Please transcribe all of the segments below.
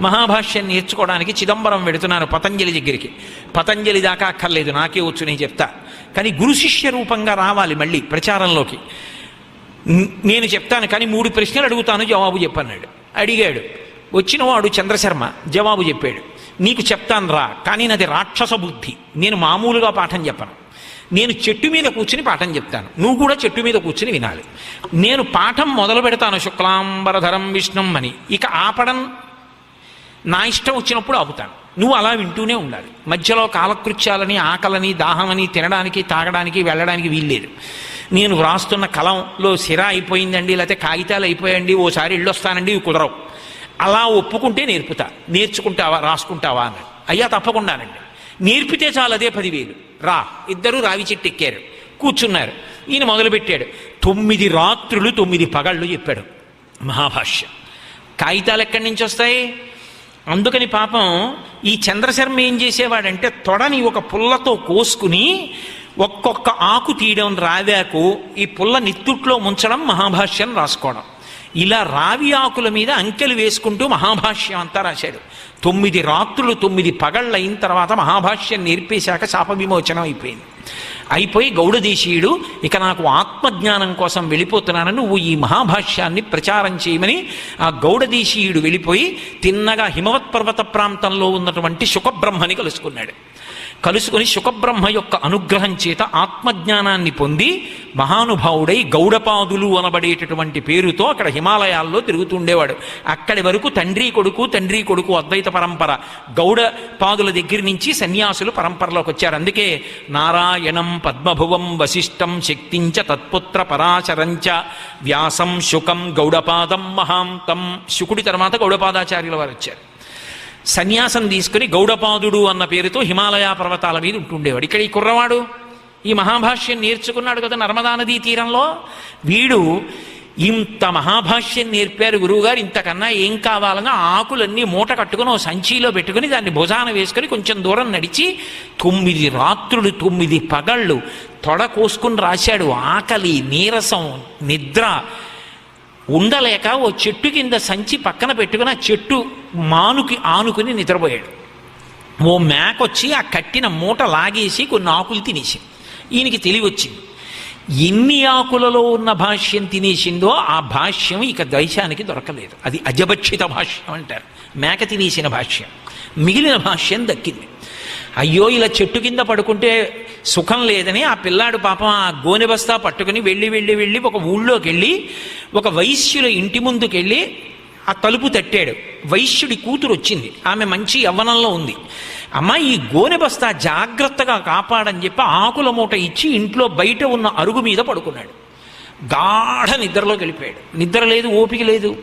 మహాభాష్యం నేర్చుకోవడానికి చిదంబరం వెడుతున్నాను పతంజలి దగ్గరికి. పతంజలి దాకా అక్కర్లేదు నాకే వచ్చు నేను చెప్తా. కానీ గురు శిష్య రూపంగా రావాలి మళ్ళీ ప్రచారంలోకి. నేను చెప్తాను కానీ మూడు ప్రశ్నలు అడుగుతాను జవాబు చెప్పన్నాడు. అడిగాడు. వచ్చినవాడు చంద్రశర్మ జవాబు చెప్పాడు. నీకు చెప్తాను రా కానీ నాది రాక్షస బుద్ధి. నేను మామూలుగా పాఠం చెప్పను. నేను చెట్టు మీద కూర్చుని పాఠం చెప్తాను. నువ్వు కూడా చెట్టు మీద కూర్చుని వినాలి. నేను పాఠం మొదలు పెడతాను శుక్లాంబరధరం విష్ణం అని. ఇక ఆపడం నా ఇష్టం వచ్చినప్పుడు ఆపుతాను. నువ్వు అలా వింటూనే ఉండాలి. మధ్యలో కాలకృత్యాలని ఆకలని దాహమని తినడానికి తాగడానికి వెళ్ళడానికి వీల్లేదు. నేను వ్రాస్తున్న కలంలో సిరా అయిపోయిందండి లేకపోతే కాగితాలు అయిపోయండి ఓసారి ఇళ్ళు వస్తానండి ఇవి కుదరవు. అలా ఒప్పుకుంటే నేర్పుతా. నేర్చుకుంటావా రాసుకుంటావా అన్నాడు. అయ్యా తప్పకుండానండి. నేర్పితే చాలు అదే పదివేలు. రా ఇద్దరు రావి చెట్టు ఎక్కారు. కూర్చున్నారు. ఈయన మొదలుపెట్టాడు. తొమ్మిది రాత్రులు తొమ్మిది పగళ్ళు చెప్పాడు. మహాభాష్యం. కాగితాలు ఎక్కడి నుంచి వస్తాయి? అందుకని పాపం ఈ చంద్రశర్మ ఏం చేసేవాడంటే తొడని ఒక పుల్లతో కోసుకుని ఒక్కొక్క ఆకు తీయడం రావాకు ఈ పుల్ల నిత్తుట్లో ముంచడం మహాభాష్యం రాసుకోవడం. ఇలా రావి ఆకుల మీద అంకెలు వేసుకుంటూ మహాభాష్యం అంతా రాశాడు. తొమ్మిది రాత్రులు తొమ్మిది పగళ్ళు అయిన తర్వాత మహాభాష్యం నేర్పేశాక శాప విమోచనం అయిపోయింది. అయిపోయి గౌడదేశీయుడు ఇక నాకు ఆత్మజ్ఞానం కోసం వెళ్ళిపోతున్నాను నువ్వు ఈ మహాభాష్యాన్ని ప్రచారం చేయమని ఆ గౌడదేశీయుడు వెళ్ళిపోయి తిన్నగా హిమవత్ పర్వత ప్రాంతంలో ఉన్నటువంటి శుకబ్రహ్మని కలుసుకున్నాడు. కలుసుకుని శుకబ్రహ్మ యొక్క అనుగ్రహం చేత ఆత్మజ్ఞానాన్ని పొంది మహానుభావుడై గౌడపాదులు అనబడేటటువంటి పేరుతో అక్కడ హిమాలయాల్లో తిరుగుతుండేవాడు అక్కడి వరకు తండ్రి కొడుకు తండ్రి కొడుకు అద్వైత పరంపర. గౌడపాదుల దగ్గర నుంచి సన్యాసులు పరంపరలోకి వచ్చారు. అందుకే నారాయణం పద్మభువం వశిష్టం శక్తించ తత్పుత్ర పరాశరంచ వ్యాసం శుకం గౌడపాదం మహాంతం. శుకుడి తర్వాత గౌడపాదాచార్యుల వారు వచ్చారు. సన్యాసం తీసుకుని గౌడపాదుడు అన్న పేరుతో హిమాలయ పర్వతాల మీద ఉంటుండేవాడు. ఇక్కడ ఈ కుర్రవాడు ఈ మహాభాష్యం నేర్చుకున్నాడు కదా నర్మదా నదీ తీరంలో? వీడు ఇంత మహాభాష్యం నేర్పారు గురువుగారు ఇంతకన్నా ఏం కావాలన్నా ఆకులన్నీ మూట కట్టుకుని ఓ సంచిలో పెట్టుకుని దాన్ని భుజాన వేసుకుని కొంచెం దూరం నడిచి తొమ్మిది రాత్రులు తొమ్మిది పగళ్ళు తొడ కోసుకుని రాశాడు. ఆకలి నీరసం నిద్ర ఉండలేక ఓ చెట్టు కింద సంచి పక్కన పెట్టుకుని ఆ చెట్టు మానుకి ఆనుకుని నిద్రపోయాడు. ఓ మేకొచ్చి ఆ కట్టిన మూట లాగేసి కొన్ని ఆకులు తినేసి ఈయనకి తెలియవచ్చింది ఎన్ని ఆకులలో ఉన్న భాష్యం తినేసిందో ఆ భాష్యం ఇక దేశానికి దొరకలేదు. అది అజభక్షిత భాష్యం అంటారు. మేక తినేసిన భాష్యం. మిగిలిన భాష్యం దక్కింది. అయ్యో ఇలా చెట్టు కింద పడుకుంటే సుఖం లేదని ఆ పిల్లాడు పాపం ఆ గోనె బస్తా పట్టుకుని వెళ్ళి వెళ్ళి వెళ్ళి ఒక ఊళ్ళోకి వెళ్ళి ఒక వైశ్యుల ఇంటి ముందుకెళ్ళి ఆ తలుపు తట్టాడు. వైశ్యుడి కూతురు వచ్చింది. ఆమె మంచి యవ్వనంలో ఉంది. అమ్మ ఈ గోనె బస్తా జాగ్రత్తగా కాపాడని చెప్పి ఆకుల మూట ఇచ్చి ఇంట్లో బయట ఉన్న అరుగు మీద పడుకున్నాడు. గాఢ నిద్రలోకి వెళ్ళిపోయాడు. నిద్ర లేదు ఓపిక లేదు.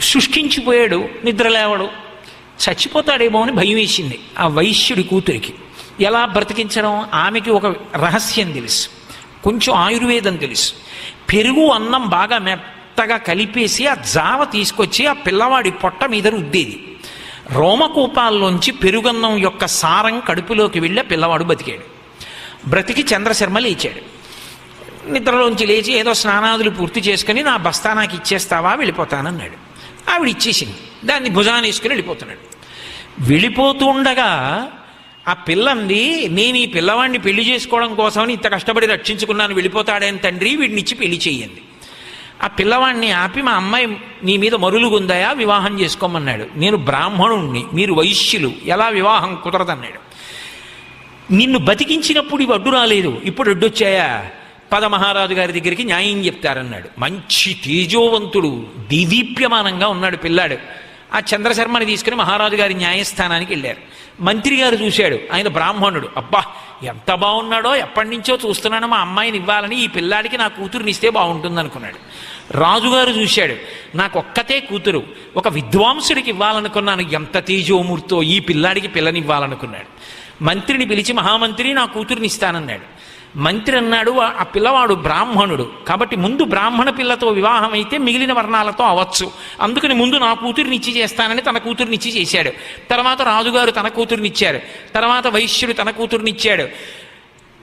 శుష్కించిపోయాడు నిద్ర లేవడు. చచ్చిపోతాడేమో అని భయం వేసింది ఆ వైశ్యుడి కూతురికి. ఎలా బ్రతికించడం? ఆమెకి ఒక రహస్యం తెలుసు. కొంచెం ఆయుర్వేదం తెలుసు. పెరుగు అన్నం బాగా మెత్తగా కలిపేసి ఆ జావ తీసుకొచ్చి ఆ పిల్లవాడి పొట్ట మీద రుద్దేది. రోమకూపాల్లోంచి పెరుగన్నం యొక్క సారం కడుపులోకి వెళ్ళి పిల్లవాడు బతికాడు. బ్రతికి చంద్రశర్మ లేచాడు. నిద్రలోంచి లేచి ఏదో స్నానాదులు పూర్తి చేసుకుని నా బస్తా నాకు ఇచ్చేస్తావా? వెళ్ళిపోతానన్నాడు. ఆవిడ ఇచ్చేసింది. దాన్ని భుజాన్ని వేసుకుని వెళ్ళిపోతున్నాడు. వెళ్ళిపోతుండగా ఆ పిల్లంది నేను ఈ పిల్లవాడిని పెళ్ళి చేసుకోవడం కోసమని ఇంత కష్టపడి రక్షించుకున్నాను వెళ్ళిపోతాడని తండ్రి? వీడినిచ్చి పెళ్ళి చేయండి. ఆ పిల్లవాడిని ఆపి మా అమ్మాయి నీ మీద మరులుగుందయా? వివాహం చేసుకోమన్నాడు. నేను బ్రాహ్మణుణ్ణి మీరు వైశ్యులు ఎలా వివాహం కుదరదన్నాడు. నిన్ను బతికించినప్పుడు ఇవి అడ్డు రాలేదు. ఇప్పుడు అడ్డొచ్చాయా? పద మహారాజు గారి దగ్గరికి న్యాయం చెప్తారన్నాడు. మంచి తేజోవంతుడు దివీప్యమానంగా ఉన్నాడు పిల్లాడు. ఆ చంద్రశర్మని తీసుకుని మహారాజు గారి న్యాయస్థానానికి వెళ్ళారు. మంత్రి గారు చూశాడు. ఆయన బ్రాహ్మణుడు. అబ్బా ఎంత బాగున్నాడో ఎప్పటి నుంచో చూస్తున్నాను మా అమ్మాయిని ఇవ్వాలని ఈ పిల్లాడికి నా కూతురునిస్తే బాగుంటుందనుకున్నాడు బాగుంటుంది అనుకున్నాడు రాజుగారు చూశాడు నాకు ఒక్కతే కూతురు. ఒక విద్వాంసుడికి ఇవ్వాలనుకున్నాను. ఎంత తేజోమూర్తో ఈ పిల్లాడికి పిల్లనివ్వాలనుకున్నాడు. మంత్రిని పిలిచి మహామంత్రి నా కూతురుని ఇస్తానన్నాడు. మంత్రి అన్నాడు "ఆ- పిల్లవాడు బ్రాహ్మణుడు. కాబట్టి ముందు బ్రాహ్మణ పిల్లతో వివాహం అయితే మిగిలిన వర్ణాలతో అవచ్చు అందుకని ముందు నా కూతురునిచ్చి చేస్తానని తన కూతురునిచ్చి చేశాడు. తర్వాత రాజుగారు తన కూతురునిచ్చారు తర్వాత వైశ్యుడు తన కూతురునిచ్చాడు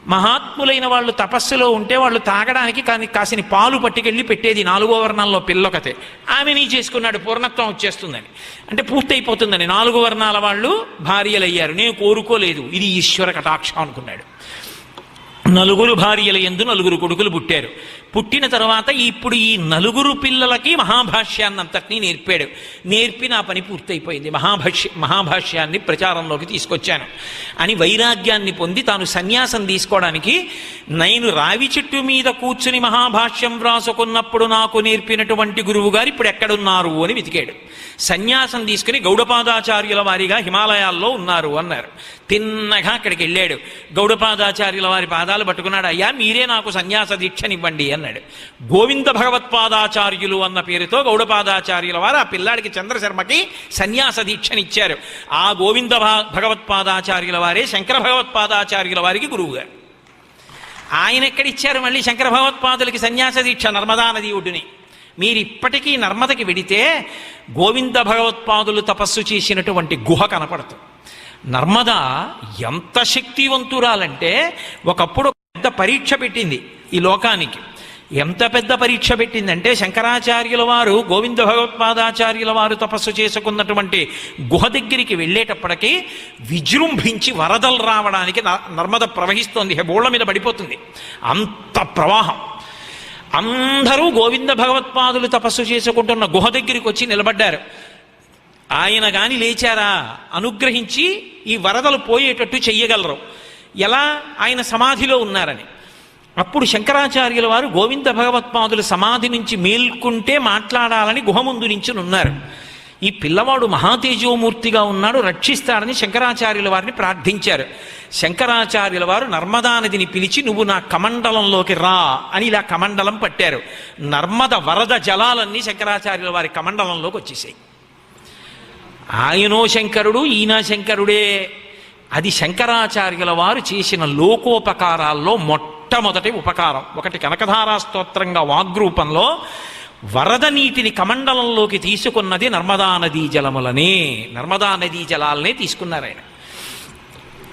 మహాత్ములైన వాళ్ళు తపస్సులో ఉంటే వాళ్ళు తాగడానికి కానీ కాసిన పాలు పట్టుకెళ్ళి పెట్టేది నాలుగో వర్ణంలో పిల్లొకతే. ఆమెని చేసుకున్నాడు పూర్ణత్వం వచ్చేస్తుందని. అంటే పూర్తయిపోతుందని. నాలుగు వర్ణాల వాళ్ళు భార్యలయ్యారు. నేను కోరుకోలేదు. ఇది ఈశ్వర కటాక్షం అనుకున్నాడు. నలుగురు భార్యల ఎందు నలుగురు కొడుకులు పుట్టారు. పుట్టిన తర్వాత ఇప్పుడు ఈ నలుగురు పిల్లలకి మహాభాష్యాన్నంతటినీ నేర్పాడు. నేర్పి నా పని పూర్తయిపోయింది. మహాభాష్య మహాభాష్యాన్ని ప్రచారంలోకి తీసుకొచ్చాను. అని వైరాగ్యాన్ని పొంది తాను సన్యాసం తీసుకోవడానికి నేను రావి చెట్టు మీద కూర్చుని మహాభాష్యం వ్రాసుకున్నప్పుడు నాకు నేర్పినటువంటి గురువు గారు ఇప్పుడు ఎక్కడున్నారు అని వెతికాడు. సన్యాసం తీసుకుని గౌడపాదాచార్యుల వారిగా హిమాలయాల్లో ఉన్నారు అన్నారు. తిన్నగా అక్కడికి వెళ్ళాడు. గౌడపాదాచార్యుల వారి పాదాలు పట్టుకున్నాడు. అయ్యా మీరే నాకు సన్యాస దీక్షనివ్వండి అన్నాడు. గోవింద భగవత్పాదాచార్యులు అన్న పేరుతో గౌడపాదాచార్యుల వారు ఆ పిల్లాడికి చంద్రశర్మకి సన్యాస దీక్షనిచ్చారు. ఆ గోవింద భగవత్పాదాచార్యుల వారే శంకర భగవత్పాదాచార్యుల వారికి గురువుగారు. ఆయన ఎక్కడిచ్చారు మళ్ళీ శంకర భగవత్పాదులకి సన్యాస దీక్ష? నర్మదా నది ఒడ్డుని. మీరు ఇప్పటికీ నర్మదకి వెడితే గోవింద భగవత్పాదులు తపస్సు చేసినటువంటి గుహ కనపడుతుంది. నర్మద ఎంత శక్తివంతురాలంటే ఒకప్పుడు పెద్ద పరీక్ష పెట్టింది ఈ లోకానికి. ఎంత పెద్ద పరీక్ష పెట్టిందంటే శంకరాచార్యుల వారు గోవింద భగవత్పాదాచార్యుల వారు తపస్సు చేసుకున్నటువంటి గుహ దగ్గరికి వెళ్ళేటప్పటికీ విజృంభించి వరదలు రావడానికి న- నర్మద ప్రవహిస్తోంది. హెబోళ్ళ మీద పడిపోతుంది. అంత ప్రవాహం. అందరూ గోవింద భగవత్పాదులు తపస్సు చేసుకుంటున్న గుహ దగ్గరికి వచ్చి నిలబడ్డారు. ఆయన గాని లేచారా? అనుగ్రహించి ఈ వరదలు పోయేటట్టు చెయ్యగలరు. ఎలా? ఆయన సమాధిలో ఉన్నారని. అప్పుడు శంకరాచార్యుల వారు గోవింద భగవత్పాదుల సమాధి నుంచి మేల్కుంటే మాట్లాడాలని గుహ ముందు నుంచి ఉన్నారు. ఈ పిల్లవాడు మహాతేజోమూర్తిగా ఉన్నాడు రక్షిస్తాడని శంకరాచార్యుల వారిని ప్రార్థించారు. శంకరాచార్యుల వారు నర్మదా నదిని పిలిచి నువ్వు నా కమండలంలోకి రా అని ఇలా కమండలం పట్టారు. నర్మద వరద జలాలన్నీ శంకరాచార్యుల వారి కమండలంలోకి వచ్చేసాయి. ఆయనో శంకరుడు ఈయన శంకరుడే అది శంకరాచార్యుల వారు చేసిన లోకోపకారాల్లో మొట్ట మొట్టమొదటి ఉపకారం. ఒకటి కనకధారా స్తోత్రంగా వాగ్రూపంలో వరద నీటిని కమండలంలోకి తీసుకున్నది నర్మదా నదీ జలములనే. నర్మదా నదీ జలాలనే తీసుకున్నారు ఆయన.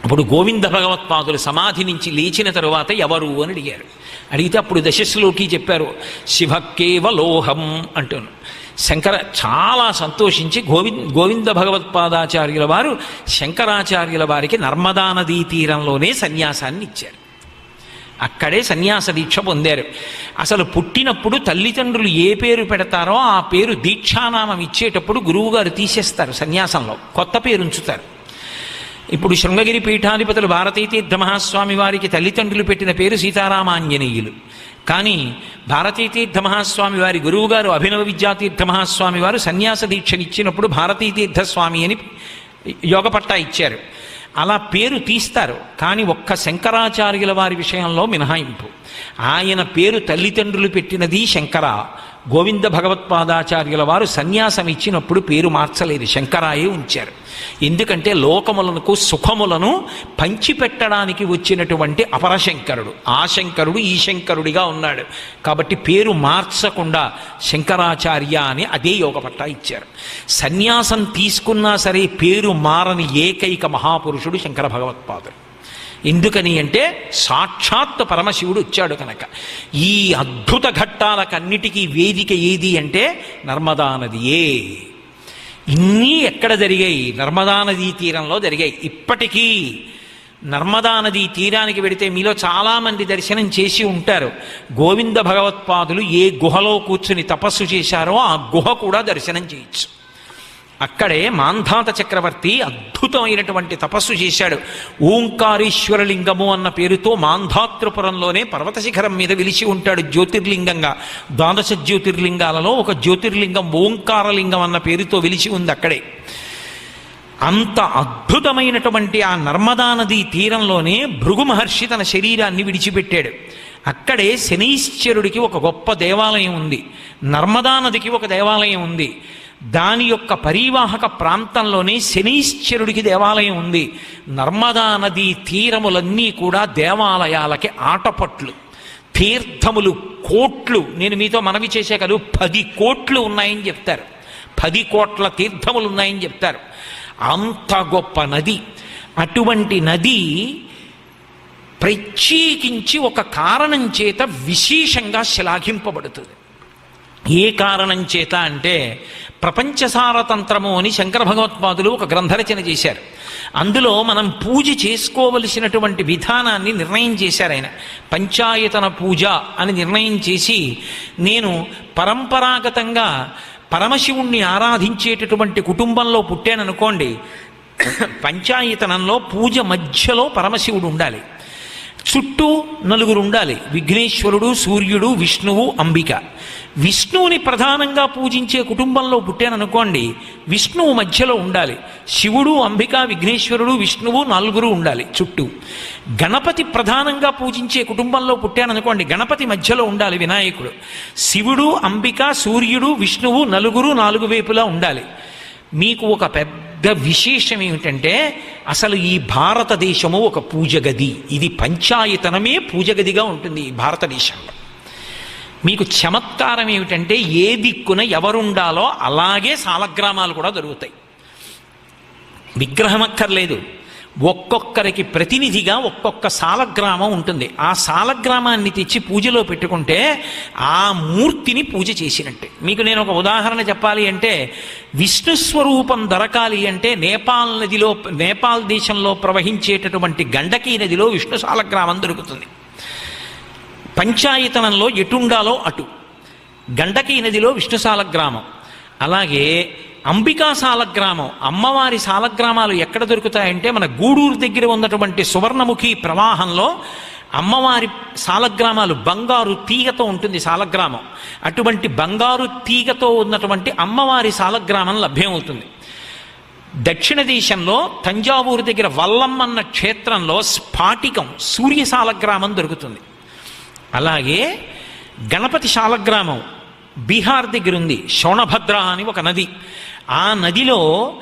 అప్పుడు గోవింద భగవత్పాదులు సమాధి నుంచి లేచిన తరువాత ఎవరు అని అడిగారు. అడిగితే అప్పుడు దశస్సులోకి చెప్పారు శివకేవలోహం అంటున్నాను శంకర చాలా సంతోషించి గోవింద గోవింద భగవత్పాదాచార్యుల వారు శంకరాచార్యుల వారికి నర్మదా నదీ తీరంలోనే సన్యాసాన్ని ఇచ్చారు. అక్కడే సన్యాస దీక్ష పొందారు. అసలు పుట్టినప్పుడు తల్లిదండ్రులు ఏ పేరు పెడతారో ఆ పేరు దీక్షానామం ఇచ్చేటప్పుడు గురువుగారు తీసేస్తారు సన్యాసంలో. కొత్త పేరు ఉంచుతారు. ఇప్పుడు శృంగగిరి పీఠాధిపతులు భారతీ తీర్థ మహాస్వామి వారికి తల్లిదండ్రులు పెట్టిన పేరు సీతారామాంజనేయులు. కానీ భారతీతీర్థ మహాస్వామి వారి గురువుగారు అభినవ విద్యాతీర్థ మహాస్వామి వారు సన్యాస దీక్షనిచ్చినప్పుడు భారతీతీర్థ స్వామి అని యోగ పట్టా ఇచ్చారు. అలా పేరు తీస్తారు. కానీ ఒక్క శంకరాచార్యుల వారి విషయంలో మినహాయింపు. ఆయన పేరు తల్లిదండ్రులు పెట్టినది శంకర. గోవింద భగవత్పాదాచార్యుల వారు సన్యాసం ఇచ్చినప్పుడు పేరు మార్చలేదు. శంకరాయే ఉంచారు. ఎందుకంటే లోకములకు సుఖములను పంచిపెట్టడానికి వచ్చినటువంటి అపరశంకరుడు. ఆ శంకరుడు ఈ శంకరుడిగా ఉన్నాడు. కాబట్టి పేరు మార్చకుండా శంకరాచార్య అని అదే యోగ పట్టా ఇచ్చారు. సన్యాసం తీసుకున్నా సరే పేరు మారని ఏకైక మహాపురుషుడు శంకర భగవత్పాదుడు. ఎందుకని అంటే సాక్షాత్ పరమశివుడు వచ్చాడు కనుక. ఈ అద్భుత ఘట్టాలకన్నిటికీ వేదిక ఏది అంటే నర్మదా నదియే. ఇన్నీ ఎక్కడ జరిగాయి? నర్మదా నదీ తీరంలో జరిగాయి. ఇప్పటికీ నర్మదా నదీ తీరానికి వెడితే మీలో చాలామంది దర్శనం చేసి ఉంటారు. గోవింద భగవత్పాదులు ఏ గుహలో కూర్చుని తపస్సు చేశారో ఆ గుహ కూడా దర్శనం చేయొచ్చు. అక్కడే మాంధాత చక్రవర్తి అద్భుతమైనటువంటి తపస్సు చేశాడు. ఓంకారేశ్వరలింగము అన్న పేరుతో మాంధాతృపురంలోనే పర్వత శిఖరం మీద విలిచి ఉంటాడు జ్యోతిర్లింగంగా. ద్వాదశ జ్యోతిర్లింగాలలో ఒక జ్యోతిర్లింగం ఓంకారలింగం అన్న పేరుతో విలిచి ఉంది అక్కడే. అంత అద్భుతమైనటువంటి ఆ నర్మదా నదీ తీరంలోనే భృగు మహర్షి తన శరీరాన్ని విడిచిపెట్టాడు. అక్కడే శనీశ్వరుడికి ఒక గొప్ప దేవాలయం ఉంది. నర్మదా నదికి ఒక దేవాలయం ఉంది. దాని యొక్క పరివాహక ప్రాంతంలోనే శనీశ్వరుడికి దేవాలయం ఉంది. నర్మదా నదీ తీరములన్నీ కూడా దేవాలయాలకి ఆటపట్లు. తీర్థములు కోట్లు. నేను మీతో మనవి చేసే కదా పది కోట్లు ఉన్నాయని చెప్తారు. పది కోట్ల తీర్థములు ఉన్నాయని చెప్తారు. అంత గొప్ప నది. అటువంటి నది ప్రత్యేకించి ఒక కారణం చేత విశేషంగా శ్లాఘింపబడుతుంది. ఏ కారణం చేత అంటే ప్రపంచసారతంత్రము అని శంకర భగవత్పాదులు ఒక గ్రంథరచన చేశారు. అందులో మనం పూజ చేసుకోవలసినటువంటి విధానాన్ని నిర్ణయం చేశారు ఆయన. పంచాయతన పూజ అని నిర్ణయం చేసి నేను పరంపరాగతంగా పరమశివుణ్ణి ఆరాధించేటటువంటి కుటుంబంలో పుట్టాననుకోండి పంచాయతనంలో పూజ మధ్యలో పరమశివుడు ఉండాలి. చుట్టూ నలుగురు ఉండాలి. విఘ్నేశ్వరుడు సూర్యుడు విష్ణువు అంబిక. విష్ణువుని ప్రధానంగా పూజించే కుటుంబంలో పుట్టాననుకోండి విష్ణువు మధ్యలో ఉండాలి. శివుడు అంబిక విఘ్నేశ్వరుడు విష్ణువు నలుగురు ఉండాలి చుట్టూ. గణపతి ప్రధానంగా పూజించే కుటుంబంలో పుట్టాననుకోండి గణపతి మధ్యలో ఉండాలి వినాయకుడు. శివుడు అంబిక సూర్యుడు విష్ణువు నలుగురు నాలుగు వైపులా ఉండాలి. మీకు ఒక పెద్ద విశేషం ఏమిటంటే అసలు ఈ భారతదేశము ఒక పూజగది. ఇది పంచాయతనమే పూజగదిగా ఉంటుంది ఈ భారతదేశంలో. మీకు చమత్కారం ఏమిటంటే ఏ దిక్కున ఎవరుండాలో అలాగే సాలగ్రామాలు కూడా దొరుకుతాయి. విగ్రహం అక్కర్లేదు ఒక్కొక్కరికి ప్రతినిధిగా ఒక్కొక్క సాలగ్రామం ఉంటుంది. ఆ సాలగ్రామాన్ని తెచ్చి పూజలో పెట్టుకుంటే ఆ మూర్తిని పూజ చేసినట్టే. మీకు నేను ఒక ఉదాహరణ చెప్పాలి అంటే విష్ణు స్వరూపం దొరకాలి అంటే నేపాల్ నదిలో నేపాల్ దేశంలో ప్రవహించేటటువంటి గండకీ నదిలో విష్ణు సాలగ్రామం దొరుకుతుంది. పంచాయతనంలో ఎటుండాలో అటు. గండకీ నదిలో విష్ణుసాల గ్రామం. అలాగే అంబికా సాలగ్రామం అమ్మవారి సాలగ్రామాలు ఎక్కడ దొరుకుతాయంటే మన గూడూరు దగ్గర ఉన్నటువంటి సువర్ణముఖి ప్రవాహంలో అమ్మవారి సాలగ్రామాలు బంగారు తీగతో ఉంటుంది సాలగ్రామం అటువంటి బంగారు తీగతో ఉన్నటువంటి అమ్మవారి సాలగ్రామం లభ్యమవుతుంది. దక్షిణ దేశంలో తంజావూరు దగ్గర వల్లమ్మన్న క్షేత్రంలో స్ఫాటికం సూర్య సాలగ్రామం దొరుకుతుంది. అలాగే గణపతి శాలగ్రామం బీహార్ దగ్గర ఉంది శోణభద్ర అని ఒక నది. ఆ నదిలో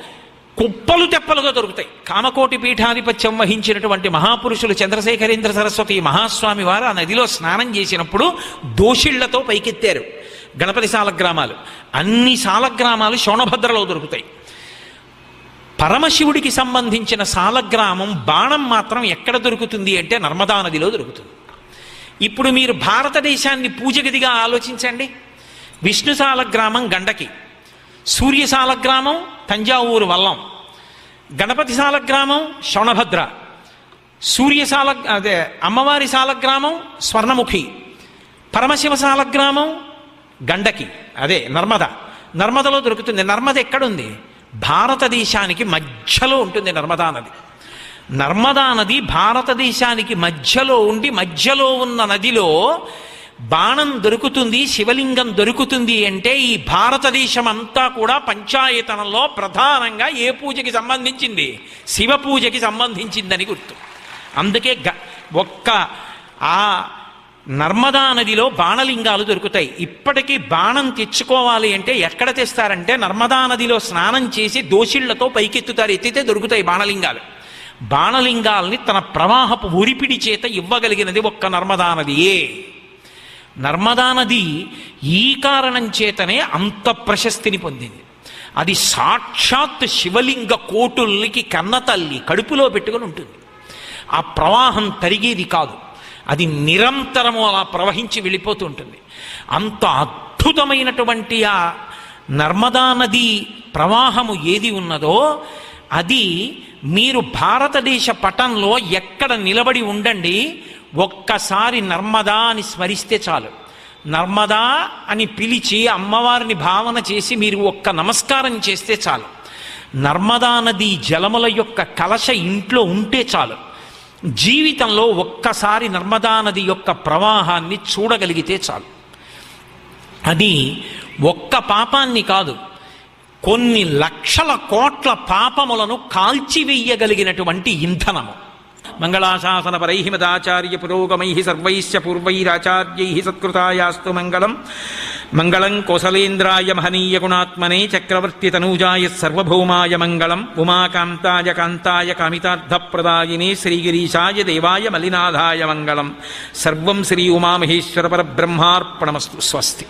కుప్పలు తెప్పలుగా దొరుకుతాయి. కామకోటి పీఠాధిపత్యం వహించినటువంటి మహాపురుషులు చంద్రశేఖరేంద్ర సరస్వతి మహాస్వామి వారు ఆ నదిలో స్నానం చేసినప్పుడు దోషిళ్ళతో పైకెత్తారు గణపతి సాలగ్రామాలు అన్ని సాలగ్రామాలు శోణభద్రలో దొరుకుతాయి. పరమశివుడికి సంబంధించిన సాలగ్రామం బాణం మాత్రం ఎక్కడ దొరుకుతుంది అంటే నర్మదా నదిలో దొరుకుతుంది. ఇప్పుడు మీరు భారతదేశాన్ని పూజగదిగా ఆలోచించండి. విష్ణుసాల గ్రామం గండకి. సూర్యసాల గ్రామం తంజావూరు వల్లం. గణపతి గ్రామం శోణభద్ర సూర్యసాల అదే అమ్మవారి సాలగ్రామం స్వర్ణముఖి. పరమశివ గ్రామం గండకి. అదే నర్మద. నర్మదలో దొరుకుతుంది. నర్మద ఎక్కడుంది? భారతదేశానికి మధ్యలో ఉంటుంది నర్మదా నది. నర్మదా నది భారతదేశానికి మధ్యలో ఉండి మధ్యలో ఉన్న నదిలో బాణం దొరుకుతుంది శివలింగం దొరుకుతుంది అంటే ఈ భారతదేశం అంతా కూడా పంచాయతనంలో ప్రధానంగా ఏ పూజకి సంబంధించింది? శివ పూజకి సంబంధించిందని గుర్తు. అందుకే గ ఒక్క ఆ నర్మదా నదిలో బాణలింగాలు దొరుకుతాయి. ఇప్పటికీ బాణం తెచ్చుకోవాలి అంటే ఎక్కడ తెస్తారంటే నర్మదా నదిలో స్నానం చేసి దోషిళ్ళతో పైకెత్తుతారు. ఎత్తితే దొరుకుతాయి బాణలింగాలు. బాణలింగాల్ని తన ప్రవాహపు ఉరిపిడి చేత ఇవ్వగలిగినది ఒక్క నర్మదా నదియే. నర్మదా నది ఈ కారణం చేతనే అంత ప్రశస్తిని పొందింది. అది సాక్షాత్ శివలింగ కోటుల్నికి కన్నతల్లి కడుపులో పెట్టుకుని ఉంటుంది. ఆ ప్రవాహం తరిగేది కాదు. అది నిరంతరము అలా ప్రవహించి వెళ్ళిపోతూ ఉంటుంది. అంత అద్భుతమైనటువంటి ఆ నర్మదా నది ప్రవాహము ఏది ఉన్నదో అది మీరు భారతదేశ పటంలో ఎక్కడ నిలబడి ఉండండి ఒక్కసారి నర్మదా అని స్మరిస్తే చాలు. నర్మదా అని పిలిచి అమ్మవారిని భావన చేసి మీరు ఒక్క నమస్కారం చేస్తే చాలు. నర్మదా నది జలముల యొక్క కలశ ఇంట్లో ఉంటే చాలు. జీవితంలో ఒక్కసారి నర్మదా నది యొక్క ప్రవాహాన్ని చూడగలిగితే చాలు. అది ఒక్క పాపాన్ని కాదు. కొన్ని లక్షల కోట్ల పాపములను కాల్చివెయ్యగలిగినటువంటి ఇంధనము. మంగళాశాసన పరై మదాచార్య పురోగమై సర్వైశ్చ పూర్వైరాచార్యై సత్కృతాయాస్తు మంగళం. మంగళం కోసలేంద్రాయ మహనీయ గుణాత్మనే చక్రవర్తి తనూజాయ సర్వభౌమాయ మంగళం. ఉమాకాంతాయ కాంతాయ కామితార్థప్రదాయినే శ్రీగిరీశాయ దేవాయ మలినాథాయ మంగళం. సర్వం శ్రీ ఉమామహేశ్వర పరబ్రహ్మార్పణమస్తు. స్వస్తి.